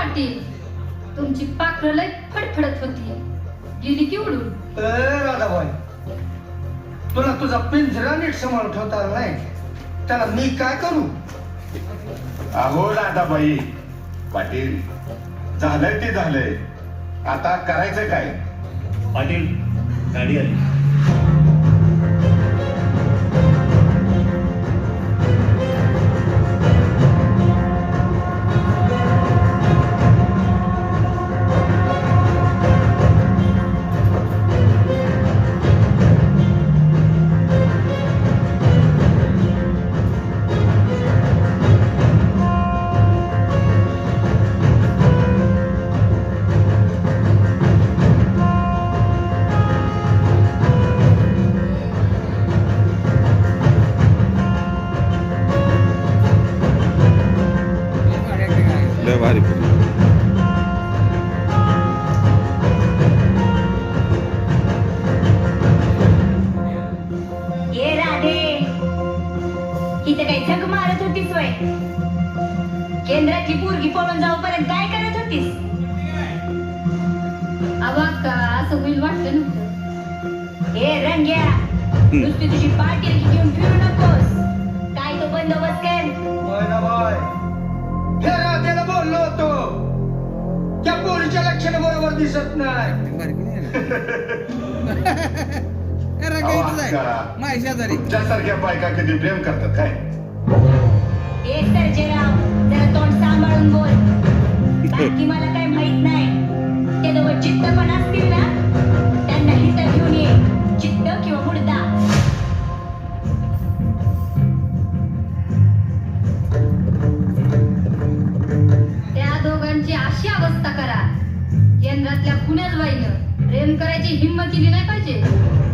पाटील. तुमची पाखरं लय फडफडत होती. गेली की उडून. राधाबाई. तुला तुझा पिंजरा नीट सांभाळून ठेवता आला नाही. त्याला मी काय करू? अहो राधाबाई. पाटील झालंय ते झालंय. आता करायचं काय? पाटील गाडी आली. लय भारी ये राधे. इथे काही झक मारत होतीस वय. केंद्रातली पोरगी पळून जाऊपर्यंत काय करत होतीस? अवा का असं होईल वाटलं नव्हतं. हे रंग्या नुसती तुझी पाटील घेऊन फिरू नकोस. काय तो बंदोबस्त कर दिसत नाही. अक्का, शेजारी. तुमच्यासारख्या बायका कधी प्रेम करतात काय? एक सर्जेराव जरा तोंड सांभाळून बोल. बाकी मला काय माहीत नाही. ते दोघं चित्त पण असतील ना? त्यांना केंद्रातल्या कुण्याच बाईनं प्रेम करायची हिंमत केली नाही पाहिजे.